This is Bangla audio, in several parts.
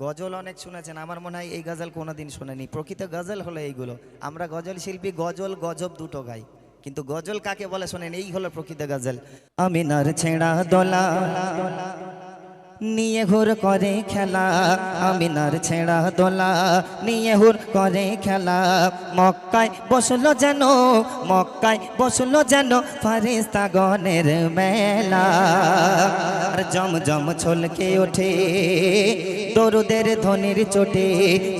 গজল অনেক শুনেছেন, আমার মনে হয় এই গজল কোনোদিন শোনেনি। প্রকৃত গজল হলো এইগুলো। আমরা গজল শিল্পী, গজল, গজব দুটো গাই। কিন্তু গজল কাকে বলে শোনেন, এই হলো প্রকৃত গজল। আমিনার ছেঁড়া দোলা। নিয়ে হুর করে খেলা, আমিনার ছেঁড়া দোলা। নিয়ে হুর করে খেলা, মক্কায় বসল যেন, মক্কায় বসল যেন ফারিস্তা গনের মেলা। আর জম জম ছলকে ওঠে, দরুদের ধনির চোটে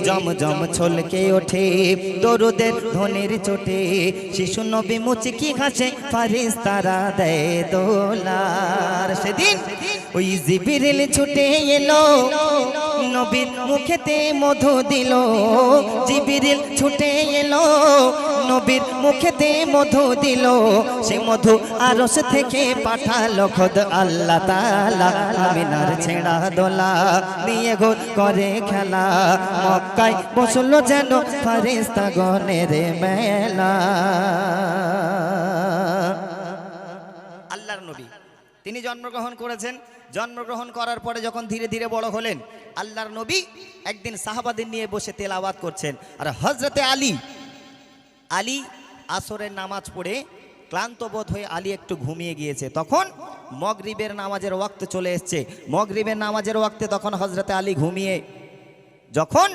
জম জম ছলকে ওঠে, দরুদের ধনির চোটে। শিশু নবী মুচকি ঘাসে ফারিস্তারা দেয় দোলার সেদিন ওই জিবিরিল ছুটে এলো, নবীর মুখেতে মধু দিল। জিবিরিল ছুটে এলো, নবীর মুখেতে মধু দিল। সে মধু আরস থেকে পাঠালো খোদ আল্লাহ তালা আমিনার ছেঁড়া দোলা নিয়ে ঘোর করে খেলা। মক্কায় বসল যেন ফারিস্তা গনের মেলা। আল্লাহর নবী, তিনি জন্মগ্রহণ করেছেন জন্মগ্রহণ করার পরে যখন ধীরে ধীরে বড় হলেন, আল্লাহর নবী একদিন সাহাবাদের নিয়ে বসে তেলাবাদ করছেন। আর হজরতে আলী আলী আসরের নামাজ পড়ে ক্লান্ত বোধ হয়ে আলী একটু ঘুমিয়ে গিয়েছে। তখন মগরিবের নামাজের ওয়াক্ত চলে এসছে। মগরিবের নামাজের ওয়াক্তে তখন হজরতে আলী ঘুমিয়ে, যখন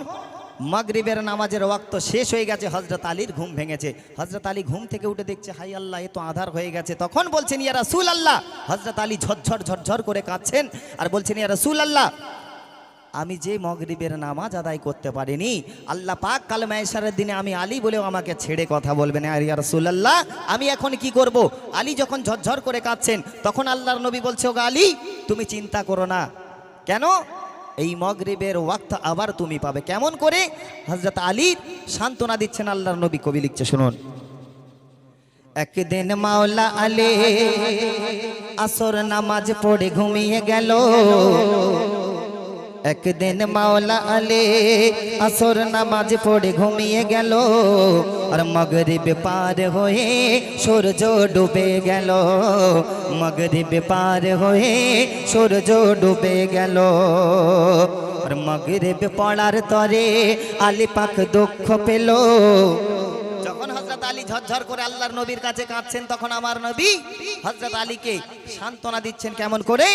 মাগরিবের নামাজের ওয়াক্ত শেষ হয়ে গেছে হজরত আলীর ঘুম ভেঙেছে। হজরত আলী ঘুম থেকে উঠে দেখছে হাই আল্লাহ, এ তো আধার হয়ে গেছে। তখন বলছেন, ইয়া রাসূল আল্লাহ হজরত আলী ঝরঝর ঝরঝর করে কাঁদছেন আর বলছেন, ইয়া রাসূল আল্লাহ আমি যে মগরিবের নামাজ আদায় করতে পারিনি, আল্লাহ পাক কাল মায়েশারের দিনে আমি আলী বলেও আমাকে ছেড়ে কথা বলবেন। আর ইয়া রাসূলুল্লাহ, আমি এখন কি করব? আলী যখন ঝরঝর করে কাঁদছেন, তখন আল্লাহর নবী বলছে, ওগো আলী, তুমি চিন্তা করো না। কেন? এই মগরিবের ওয়াক্ত আবার তুমি পাবে। কেমন করে? হজরত আলী সান্ত্বনা দিচ্ছেন আল্লাহর নবী, কবি লিখছে, শুনুন। একদিন মাওলা আলে আসর নামাজ পড়ে ঘুমিয়ে গেল। একদিন মাওলা আলে আসর নামাজ পড়ে ঘুমিয়ে গেল আর মগরিব পার হয়ে সূর্য ডুবে গেল মগরিব পার হয়ে সূর্য ডুবে গেল আর মগরিব পড়ার তরে আলী পাক দুঃখ পেল যখন হজরত আলী ঝরঝর করে আল্লাহর নবীর কাছে কাঁদছেন, তখন আমার নবী হজরত আলীকে সান্ত্বনা দিচ্ছেন কেমন করে?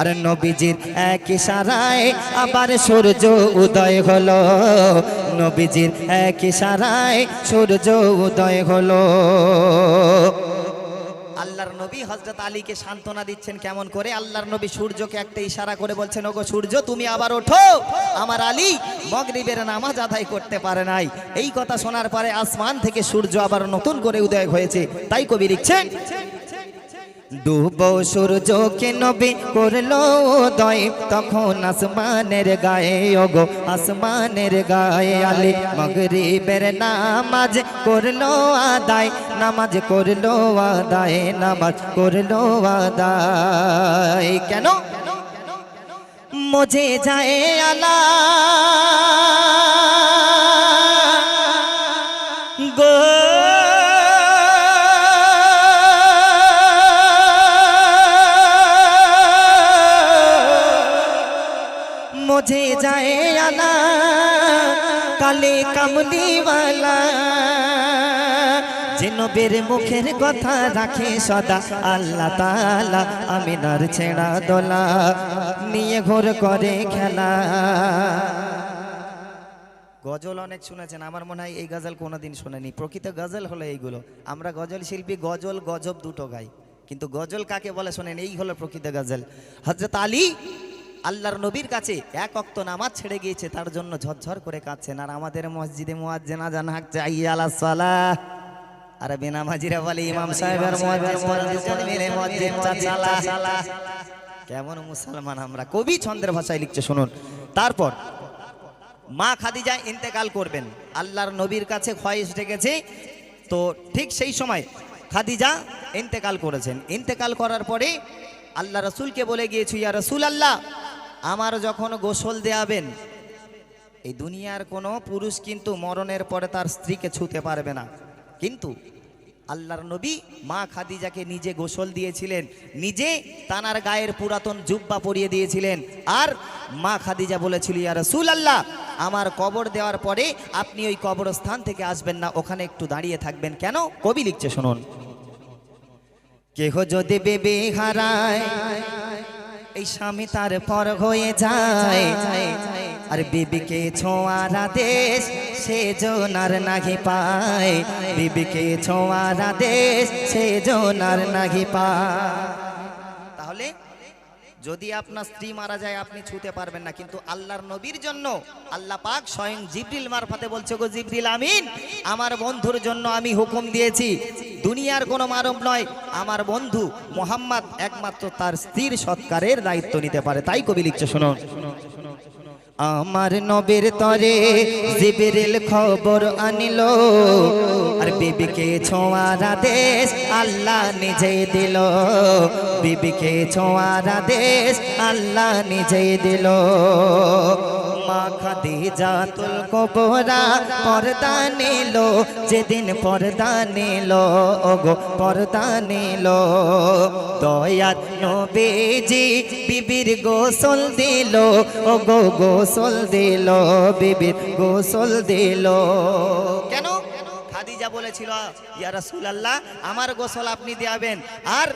আরে নবীজির এক ইশারায় আবার সূর্য উদয় হলো। নবীজির এক ইশারায় সূর্য উদয় হলো। আল্লাহর নবী হজরত আলীকে সান্ত্বনা দিচ্ছেন কেমন করে? আল্লাহর নবী সূর্যকে একটা ইশারা করে বলছেন, ওগো সূর্য, তুমি আবার ওঠো। আমার আলী মগরিবের নামাজ আদায় করতে পারে নাই। এই কথা শোনার পরে আসমান থেকে সূর্য আবার নতুন করে উদয় হয়েছে। তাই কবি লিখছেন ডুবো সূর্যকে নবী করল উদয়। তখন আসমানের গায়ে, ওগো, আসমানের গায়ে আলী মগরিবের নামাজ করল আদায়। নামাজ করল আদায়, নামাজ করল আদায়। কেন? মুঝে যায় আলা। मुझे जाए आला কালে কামলিওয়ালা যে নবীর মুখের কথা রাখে সদা আল্লাহ তাআলা আমিনার ছেঁড়া দোলা নিয়ে ঘোর করে খেলা গজল অনেক শুনেছেন আমার মনে হয় এই গজল কোনোদিন শোনেনি প্রকৃত গজল হলো এইগুলো আমরা গজল শিল্পী গজল গজব দুটো গাই কিন্তু গজল কাকে বলে শোনেন এই হলো প্রকৃত গজল হজরত আলী আল্লাহর নবীর কাছে এক অক্ত নামাজ ছেড়ে গিয়েছে তার জন্য ঝরঝর করে কাঁদছেন। আর আমাদের মসজিদে মুয়াজ্জিনা জান হাক চাই আলা সালাহ। আর বেনামাজিরা বলে ইমাম সাহেবের কেমন মুসলমান আমরা কবি ছন্দের ভাষায় লিখছে শুনুন। তারপর মা খাদিজা ইন্তেকাল করবেন। আল্লাহর নবীর কাছে খয়েস ডেকেছে। তো ঠিক সেই সময় খাদিজা ইন্তেকাল করেছেন। ইন্তেকাল করার পরে আল্লাহ রসুলকে বলে গিয়েছি ইয়া রসুল আল্লাহ আমার যখন গোসল দেয়াবেন, এই দুনিয়ার কোনো পুরুষ কিন্তু মরণের পরে তার স্ত্রীকে ছুতে পারবে না। কিন্তু আল্লাহর নবী মা খাদিজাকে নিজে গোসল দিয়েছিলেন, নিজে তানার গায়ের পুরাতন জুব্বা পরিয়ে দিয়েছিলেন। আর মা খাদিজা বলেছিল, ইয়া রাসূল আল্লাহ আমার কবর দেওয়ার পরে আপনি ওই কবরস্থান থেকে আসবেন না, ওখানে একটু দাঁড়িয়ে থাকবেন কেন? কবি লিখছে, শুনুন। কেহ যদি বেবে হারায় এই স্বামী তার পর হয়ে যায়। আর বিবিকে ছোঁয়ারা দেশ সে জোনার নাঘি পায়। বিবিকে ছোঁয়ারা দেশ সে জোনার নাঘি পায়। যদি আপনার স্ত্রী মারা যায়, আপনি ছুতে পারবেন না। কিন্তু আল্লাহর নবীর জন্য আল্লাহ পাক স্বয়ং জিবরিল মারফাতে বলছে, গো জিবরিল আমিন, আমার বন্ধুর জন্য আমি হুকুম দিয়েছি। দুনিয়ার কোনো মানব নয়, আমার বন্ধু মোহাম্মদ একমাত্র তার স্ত্রীর সৎকারের দায়িত্ব নিতে পারে। তাই কবি লিখছে, শুনুন। আমার নবীর তরে জিবিরিল খবর আনিল। আর বিবিকে ছোঁয়ার আদেশ আল্লাহ নিজে দিল। বিবিকে ছোঁয়ার আদেশ আল্লাহ নিজে দিল। মা খাদিজা তুল কবরা, পর্দা নিল, যেদিন পর্দা নিল, ওগো পর্দা নিল। দয়াত নবীজি বিবির গোসল দিল, ওগো গোসল দিল, বিবির গোসল দিল। কেন খাদিজা বলেছিল, ইয়া রাসূলুল্লাহ, আমার গোসল আপনি দেয়াবেন। আর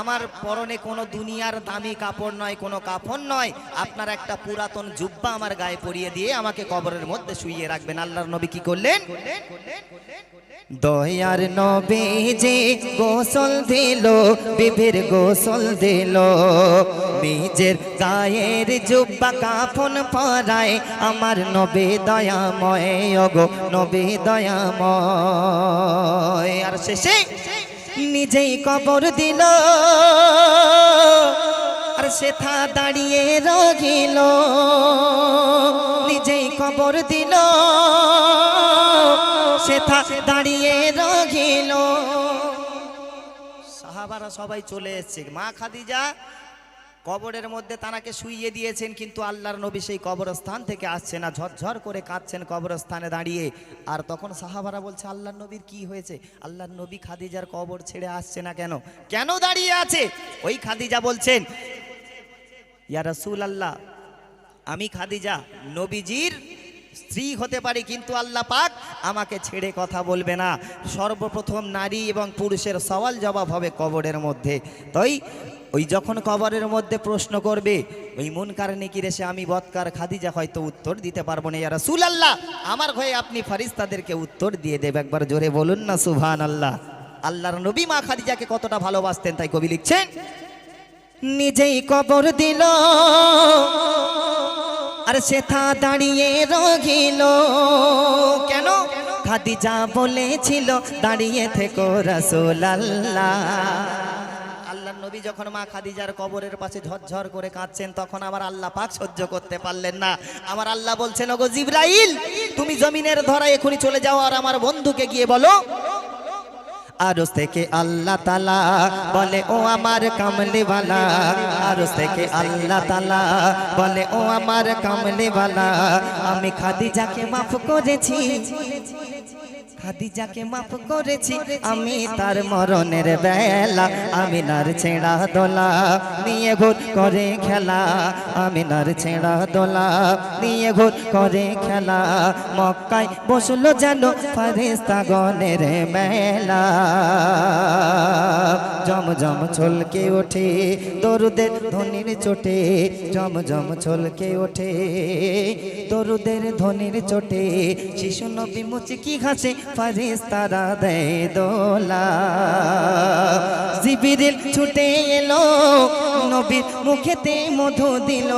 আমার পরনে কোনো দুনিয়ার দামি কাপড় নয়, কোনো কাফন নয়। আপনার একটা পুরাতন জুব্বা আমার গায়ে পরিয়ে দিয়ে আমাকে কবরের মধ্যে শুইয়ে রাখবেন। আল্লাহর নবী কি করলেন? দয়ার নবী যে গোসল দিল, বিবির গোসল দিল, নিজের গায়ের জুব্বা কাফন পরায় আমার নবী দয়াময়, ওগো নবী দয়াময়। আর শেষে নিজেই কবর দিল। আর সেথা দাঁড়িয়ে রহিল। নিজেই কবর দিল। সেথা দাঁড়িয়ে রহিল। সাহাবারা সবাই চলে এসছে। মা খাদিজা কবরের মধ্যে তানাকে শুইয়ে দিয়েছেন, কিন্তু আল্লাহর নবী সেই কবরস্থান থেকে আসছে না, ঝরঝর করে কাঁদছেন কবরস্থানে দাঁড়িয়ে। আর তখন সাহাবারা বলছে, আল্লাহর নবীর কি হয়েছে? আল্লাহর নবী খাদিজার কবর ছেড়ে আসছে না কেন? কেন দাঁড়িয়ে আছে? ওই খাদিজা বলছেন, ইয়া আল্লাহ আমি খাদিজা নবীজির স্ত্রী হতে পারি, কিন্তু আল্লাহ পাক আমাকে ছেড়ে কথা বলবে না। সর্বপ্রথম নারী এবং পুরুষের সওয়াল জবাব হবে কবরের মধ্যে। তাই ওই যখন কবরের মধ্যে প্রশ্ন করবে, ওই মন কারণে কি রেসে আমি বৎকার খাদিজা হয়তো উত্তর দিতে পারব না। ইয়ারা সুল আল্লাহ আমার হয়ে আপনি ফারিস্তাদেরকে উত্তর দিয়ে দেবে। একবার জোরে বলুন না সুভান আল্লাহ আল্লাহর নবী মা খাদিজাকে কতটা ভালোবাসতেন, তাই কবি লিখছেন, নিজেই কবর দিল। আর সেথা দাঁড়িয়ে রহিল। কেন? খাদিজা বলেছিল, দাঁড়িয়ে থেকো রসুল আল্লাহ নবী যখন মা খাদিজার কবরের পাশে ঝরঝর করে কাঁদছেন, তখন আমার আল্লাহ পাক সহ্য করতে পারলেন না। আমার আল্লাহ বলছেন, ওগো জিব্রাইল, তুমি জমিনের ধরা এখনই চলে যাও আর আমার বন্ধুকে গিয়ে বলো। আরস থেকে আল্লাহ তালা বলে, ও আমার কামলিওয়ালা। আরস থেকে আল্লাহ তালা বলে, ও আমার কামলিওয়ালা, আমি খাদি খাদিজাকে মাফ করেছি। খাদিজাকে মাফ করেছি। আমি তার মরণের বেলা আমি নার ছেঁড়া দোলা নিয়ে ঘোর করে খেলা। আমি নার ছেঁড়া দোলা নিয়ে ঘোর করে খেলা। মক্কায় বসল যেন ফারিস্তাগণের মেলা জমজম ছলকে ওঠে, দরুদের ধনির চোটে, জমজম ছলকে ওঠে, দরুদের ধনির চোটে, শিশু নবী মুচকি ঘাসে ফারিস্তারা দেয় দোলা। জিবিরিল ছুটে এলো, নবীর মুখেতে মধু দিল,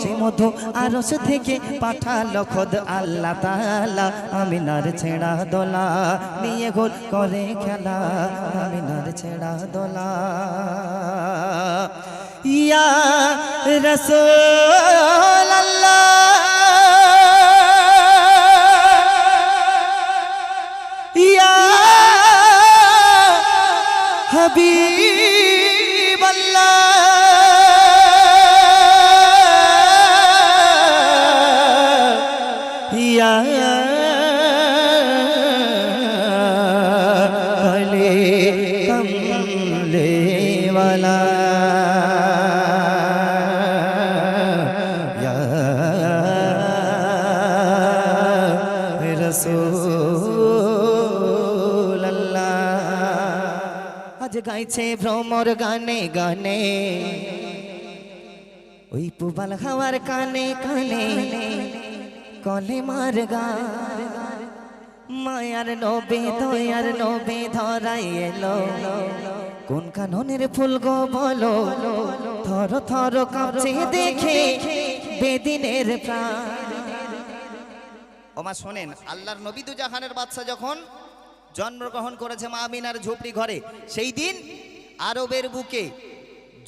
সে মধু আরস থেকে পাঠালো খোদ আল্লাহ তালা আমিনার ছেঁড়া দোলা নিয়ে গোল করে খেলা, আমিনার ছেঁড়া দোলা। ইয়া রসুল ইয়া হাবিব ইয়া গাইছে ভ্রমর গানে গানে। ওই পুবাল হাওয়ার কানে কানে কলে মার গা মায়ার নবে দয়ার নবে ধরাই এলো। কোন কাননের ফুল গো বলো? থর থর কাঁপছে দেখে বেদিনের প্রাণ। ওমা শোনেন, আল্লাহর নবী দু জাহানের বাদশা যখন জন্মগ্রহণ করেছে মা আমিনার ঝুপড়ি ঘরে। সেই দিন আরবের বুকে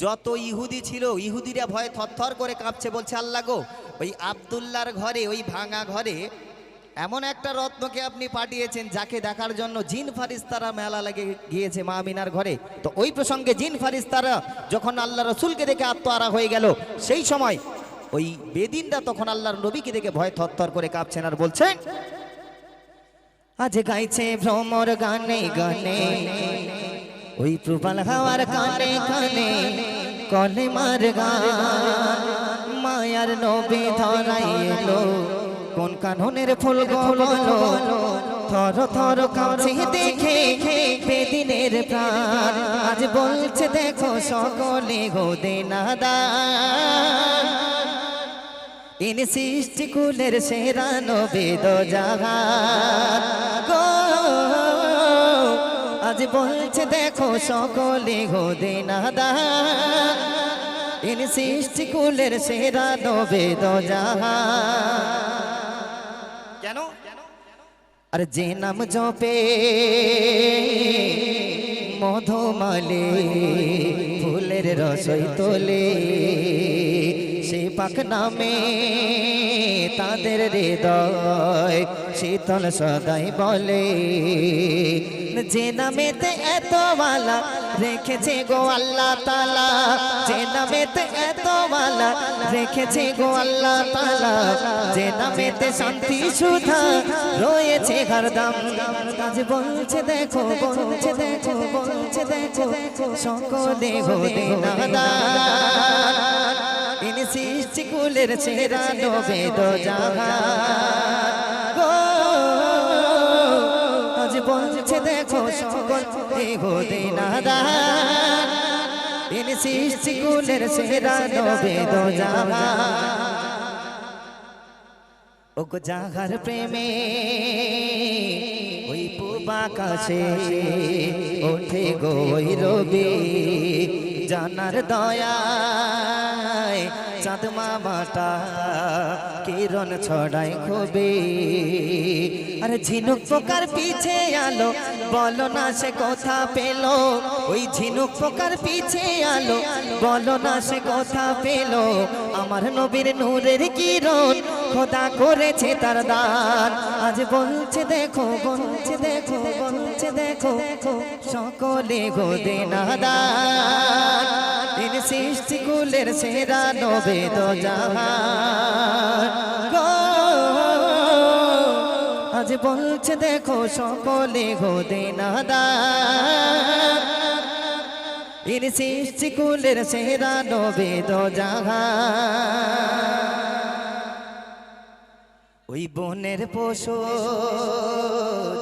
যত ইহুদি ছিল, ইহুদিরা ভয়ে থরথর করে কাঁপছে, বলছে, আল্লাহ গো, ওই আবদুল্লার ঘরে, ওই ভাঙা ঘরে এমন একটা রত্নকে আপনি পাঠিয়েছেন, যাকে দেখার জন্য জিন ফারিস্তারা মেলা লেগে গিয়েছে মা আমিনার ঘরে। তো ওই প্রসঙ্গে জিন ফারিস্তারা যখন আল্লাহ রসুলকে দেখে আত্মহারা হয়ে গেল, সেই সময় ওই বেদিনরা তখন আল্লাহর নবীকে দেখে ভয় থরথর করে কাঁপছেন আর বলছেন আজ গাইছে ভ্রমর গানে গানে। ওই প্রবাল হাওয়ার কানে কানে কলে মার গান। মায়ার নবী ধরাই এলো, কোন কাননের ফুল গো বলো। থর থর কাছে দেখে বেদিনের প্রাণ। আজ বলছে দেখো সকলে গো দেনাদার। ইনি সৃষ্টি কুলের সেরা নবেদ জাগান গো, আজ বলছে দেখো সকলে গো দেনাদার ইনি সৃষ্টি কুলের সেরা নবেদ জাগান কেন? আর যে নাম জপে মধুমালে, ফুলের রসই তোলে। সে পাক নামে তাদের হৃদয় শীতল সদাই বলে, যে নামেতে এত মালা রেখেছে গো আল্লাহ তালা যে নামেতে এত মালা রেখেছে গো আল্লাহ তালা যে নামেতে শান্তি সুধা রয়েছে হরদম আজ বলছে, দেখো বলছে দেখো বলছে, দেখো, সকলে গো দেনাদার ইনি সৃষ্টি কুলের ছেড়া নবে দো জাহান গো আজ বলছে দেখো সকল গো দেনাদার ইনি সৃষ্টি কুলের ছেড়া নবে দো জাহান ও গো জাহার প্রেমে ওই পুবাকাশে ওঠে গো ওই রবি। জানার দয়ায় চাঁদ মামাটা কিরণ ছড়ায় খুবই। আরে ঝিনুক পোকার পিছে আলো, বলো না সে কথা পেল। ওই ঝিনুক পোকার পিছে আলো, বলো না সে কথা পেল। আমার নবীর নূরের কিরণ খোদা করেছে তার দান। আজ বলছে দেখো বলছে দেখো বলছে দেখো, সকলে গো দেনাদান। দিন সৃষ্টি কুলের সেরা নবে তো জাহান। আজ বলছে দেখো, সকলে গো দেনাদান। দিন সৃষ্টি কুলের সেরা নবে তো জাহান। ওই বনের পশু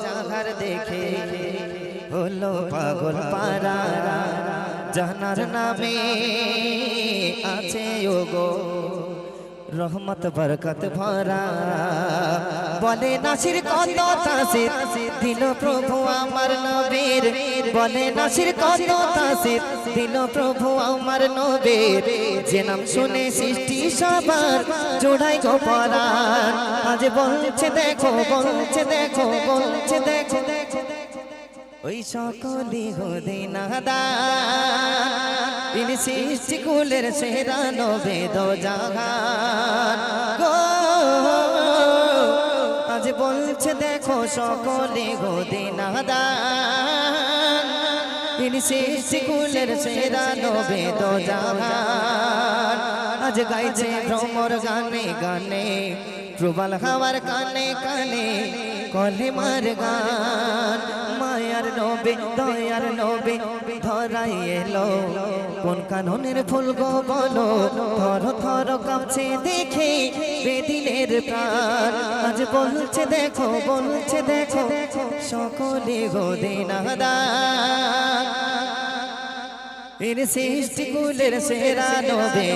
জানার দেখে হলো পাগল পারা জানার নামে আছে ওগো। রহমত, বরকত, ভরা। বলে নাসির কত তাসির, দিল প্রভু আমার নবীর। বলে নাসির কত তাসির, দিল প্রভু আমার নবীর। যে নাম শুনে সৃষ্টি সবার জোড়াই গো পরাণ আজ বলছে, দেখো বলছে দেখো বলছে, দেখো ওই সকলি হদে নাদান তিনি সৃষ্টি কুলের সেরা নবে দো জাহান গো, আজ বলছে দেখো সকলে হদে নাদান তিনি সৃষ্টি কুলের সেরা নবে দো জাহান আজ গাইছে ভ্রমর গানে গানে প্রবল হাওয়ার কানে কানে কলে মার গান। মায়ার নবে দয়ার নবে ধরাই এলো। কোন কাননের ফুল গো বলো, থর থর কাঁপছে দেখে বেদিনের প্রাণ। আজ বলছে দেখো বলছে দেখো, সকলে গো দেনাদান এর সৃষ্টি কুলের সেরা নবে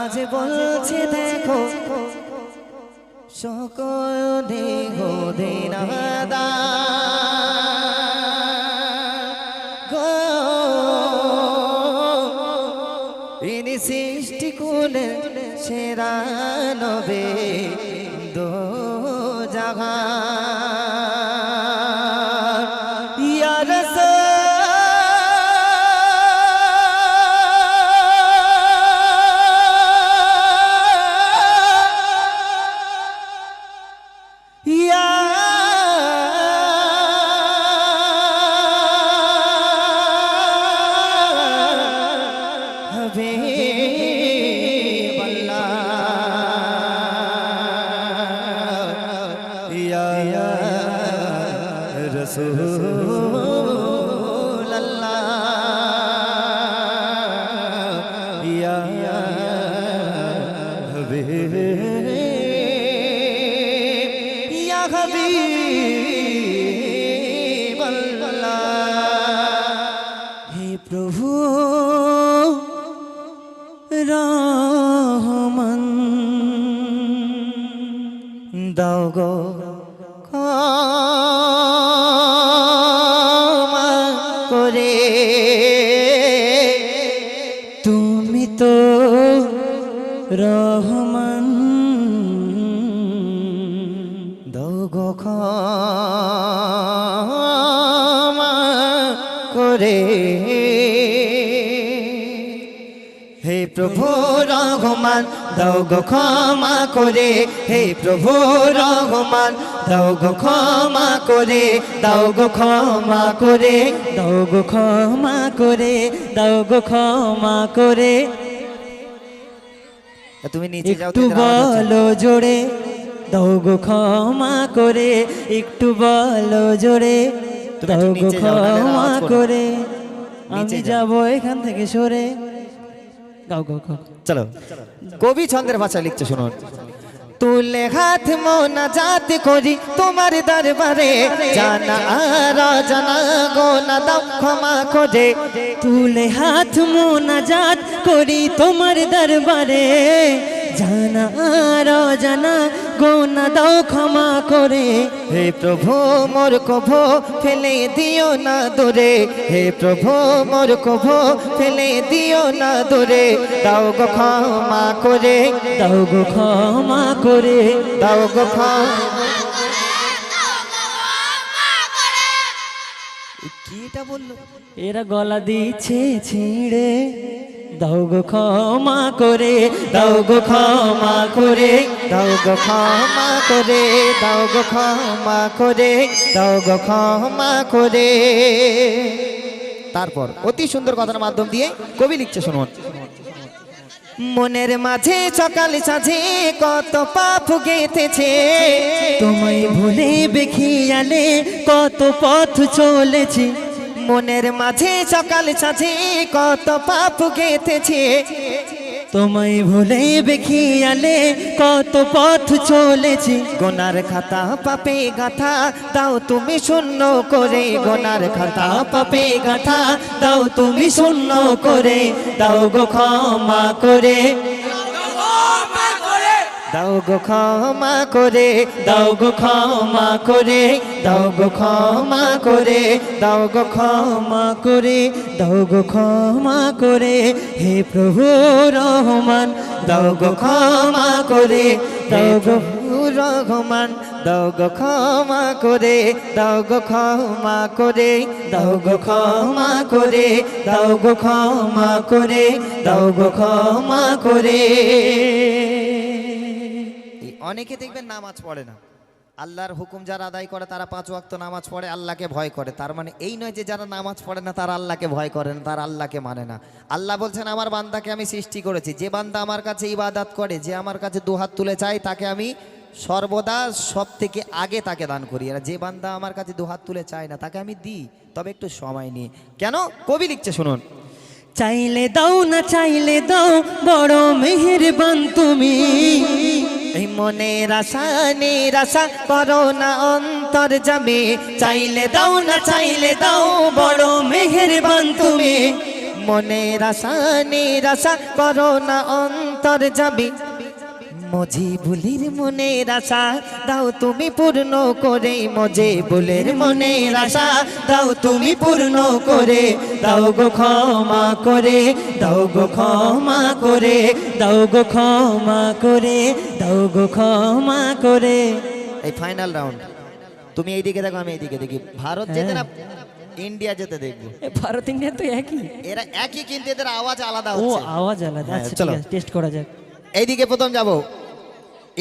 আজ বলছে দেখো, সকল দেহ দিনাদা। গো ইনি সৃষ্টি কুলের সেরা নবে দো জাগা ইয়া হাবিবাল্লাহ প্রভু রহমান দাও গো ক্ষমা করে হে প্রভু রহমান দাও গো ক্ষমা করে দাও গো ক্ষমা করে দাও গো ক্ষমা করে দাও গো ক্ষমা করে। তুমি নিচে যাও একটু বলো জোরে দাও গো ক্ষমা করে একটু বলো জোরে দাও গো ক্ষমা করে। আমি। যাব এখান থেকে সরে। চলো। কবি ছন্দের ভাষা লিখছে, শুনুন। তুলে হাত মোনা জাত করি তোমার দরবারে। জানা ক্ষমা করে। তুলে হাত মোনা জাত করি তোমার দরবারে। জানা আর জানা গোনা দাও ক্ষমা করে। হে প্রভু মোর কভ ফেলে দিও না দূরে। হে প্রভু মোর কভ ফেলে দিও না দূরে। দাও গো ক্ষমা করে। দাও গো ক্ষমা করে। দাও গো ক্ষমা কি এটা বলল এরা গলা দিচ্ছে ছিঁড়ে। দাও গো ক্ষমা করে দাও গো ক্ষমা করে দাও গো ক্ষমা করে দাও গো ক্ষমা করে দাও গো ক্ষমা করে। তারপর অতি সুন্দর কথার মাধ্যম দিয়ে কবি লিখছে শুনুন। মনের মাঝে সকাল সাঝে কত পাপ গেঁথেছে তোমায় ভুলে বেখিয়ালে কত পথ চলেছি। মনের মাঝে সকাল সাঝে কত পাপ গেঁথেছে। তোমায় ভুলে বেখিয়ালে কত পথ চলেছি। গোনার খাতা, পাপে গাথা, দাও তুমি শূন্য করে। গোনার খাতা, পাপে গাথা, দাও তুমি শূন্য করে। দাও গো ক্ষমা করে। দাও গো ক্ষমা করে দাও গো ক্ষমা করে দাও গো ক্ষমা করে দাও গো ক্ষমা করে দাও গো ক্ষমা করে হে প্রভু রহমান দাও গো ক্ষমা করে দাও গো রহমান দাও গো ক্ষমা করে দাও গো ক্ষমা করে দাও গো ক্ষমা করে দাও গো ক্ষমা করে দাও গো ক্ষমা করে অনেকে দেখবেন নামাজ পড়ে না। আল্লাহর হুকুম যারা আদায় করে, তারা পাঁচ ওয়াক্ত নামাজ পড়ে, আল্লাহকে ভয় করে। তার মানে এই নয় যে যারা নামাজ পড়ে না, তারা আল্লাহকে ভয় করে না, তারা আল্লাহকে মানে না। আল্লাহ বলছেন, আমার বান্দাকে আমি সৃষ্টি করেছি। যে বান্দা আমার কাছে ইবাদাত করে, যে আমার কাছে দুহাত তুলে চায়, তাকে আমি সর্বদা সব থেকে আগে তাকে দান করি। আর যে বান্দা আমার কাছে দুহাত তুলে চায় না, তাকে আমি দিই। তবে একটু সময় নিয়ে। কেন? কবি লিখছে, শুনুন। চাইলে দাও না, চাইলে দাও, বড় মেহেরবান তুমি। এই রাসা আশা নিরাশা করো না অন্তর যাবে চাইলে দাও না, চাইলে দাও, বড় মেহেরবান তুমি। মনের আশা নিরাশা করো না অন্তর যাবে মজি বুলির মনের আশা দাও তুমি পূর্ণ করে মজে বুলের মনের আশা। দাও তুমি পূর্ণ করে দাও গো ক্ষমা করে দাও গো ক্ষমা করে দাও গো ক্ষমা করে দাও গো ক্ষমা করে। এই ফাইনাল রাউন্ড তুমি এইদিকে দেখো আমি এইদিকে দেখি। ভারত যেতে না ইন্ডিয়া যেতে দেখব। ভারত ইন্ডিয়া তো একই। এরা একই কিন্তু এদের আওয়াজ আলাদা ও আওয়াজ আলাদা। হ্যাঁ, আচ্ছা চলো। টেস্ট করা যাক। এইদিকে প্রথম যাব।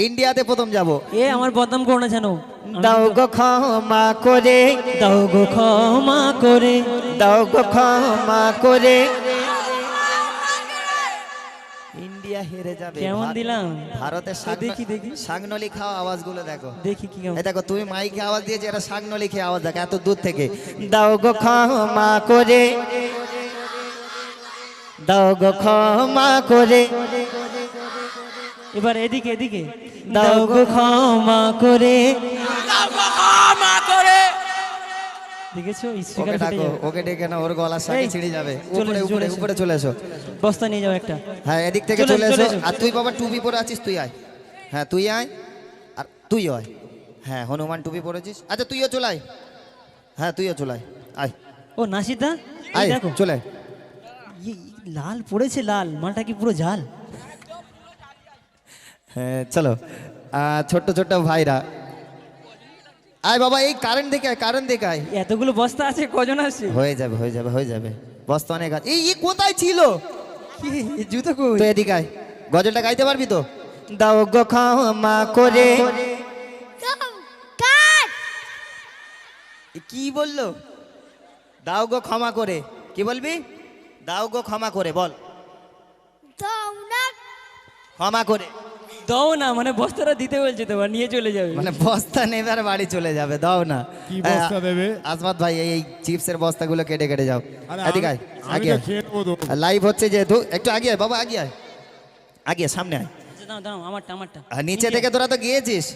ইন্ডিয়াতে প্রথম যাব। এ আমার বদনাম করো না জানো দাও গো ক্ষমা করে। দাও গো ক্ষমা করে। দাও গো ক্ষমা করে। ইন্ডিয়া হেরে যাবে। কেমন দিলাম? ভারতের দেখি, দেখি। সাগনলি খাওয়া আওয়াজগুলো দেখো। দেখি কি এই দেখো তুমি মাইকে আওয়াজ দিয়েছে এরা সাগনলি খেয়ে আওয়াজ দেখো এত দূর থেকে। দাও গো ক্ষমা করে। দাও গো ক্ষমা করে। এবার এদিকে এদিকে। দাও গো ক্ষমা করে। দেখেছ? ওকে স্পিকার ডাকো ওকে ডেকে না ওর ছিঁড়ে যাবে। উপরে উপরে উপরে চলে এসো। বস্তা নিয়ে যাও একটা। হ্যাঁ এদিক থেকে চলে এসো। আর তুই বাবা টুপি পরে আছিস? তুই আয়। হ্যাঁ তুই আয়। আর তুই আয়। হ্যাঁ হনুমান টুপি পরেছিস? আচ্ছা তুইও চলে আয়। হ্যাঁ তুইও চলে আয়। আয়। ও নাসিদা? আয় দেখো। চলে আয়। ই- ই লাল পড়েছে লাল। মালটা কি পুরো জাল হ্যাঁ চলো। ছোট্ট ছোট্ট ভাইরা। আয় বাবা এই কারেন্ট দেখে আয় কারেন্ট দেখে আয়। এতগুলো বস্তা আছে কজন আছে? হয়ে যাবে হয়ে যাবে হয়ে যাবে। বস্তা অনেক আছে। এই কোথায় ছিল? কি জুতো কই? তো এদিকে আয়। গজলটা গাইতে পারবি তো? দাও গো ক্ষমা করে। কি বলল? দাও গো ক্ষমা করে। কি বলবি? দাও গো ক্ষমা করে বল। ক্ষমা করে। দাও না মানে বস্তাটা দিতে বলছে তোমার নিয়ে চলে যাবে। মানে বস্তা নেবে আর বাড়ি চলে যাবে দাও না। কি বস্তা দেবে? আজমাত ভাই এই চিপসের বস্তাগুলো কেটে কেটে যাও। এদিকে আমি- আয় আগে। লাইভ হচ্ছে যেহেতু একটু আগে আয় বাবা আগে আয়। আগে সামনে আয়। দাও দাঁড়াও দাঁড়াও আমারটা আমারটা। আর নিচে থেকে তোরা তো গিয়েছিস।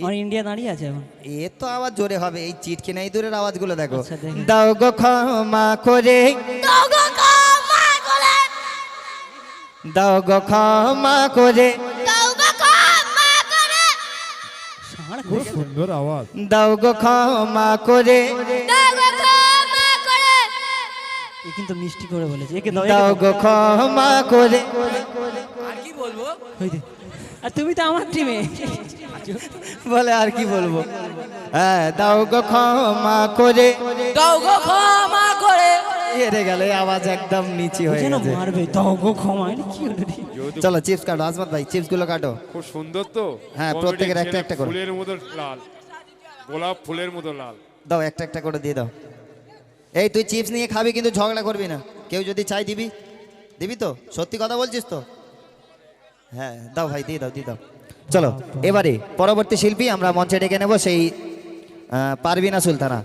আমার ইন্ডিয়া দাঁড়িয়ে আছে এখন। এ তো আওয়াজ জোরে হবে এই চিটকে নাই দূরের আওয়াজগুলো দেখো। আচ্ছা, দাও গো ক্ষমা করে। দাও গো ক্ষমা করে। খুব সুন্দর আওয়াজ। দাও গো ক্ষমা করে। এ কিন্তু মিষ্টি করে বলেছে। একে দাও। গো ক্ষমা করে। ওই দে। আর তুমি তো আমার টিমে বলে আর কি বলব? হ্যাঁ দাও গো ক্ষমা করে। দাও গো ক্ষমা করে। হেরে গেল এই আওয়াজ একদম নিচি হয়ে যেন গেছে। মারবে দাও ক্ষমা এটা কি হলো রে? যেহেতু চলো চিপস কাটো আজমত ভাই চিপসগুলো কাটো। খুব সুন্দর তো। হ্যাঁ, প্রত্যেকের একটা একটা করে। ফুলের মতো লাল। গোলাপ ফুলের মতো লাল। দাও একটা একটা করে দিয়ে দাও। এই তুই চিপস নিয়ে খাবি কিন্তু ঝগড়া করবি না। কেউ যদি চাই দিবি। দিবি তো? সত্যি কথা বলছিস তো? হ্যাঁ দাও ভাই দিয়ে দাও দিয়ে দাও। চলো এবারে পরবর্তী শিল্পী আমরা মঞ্চে ডেকে নেব সেই আহ, পারবিনা সুলতানা।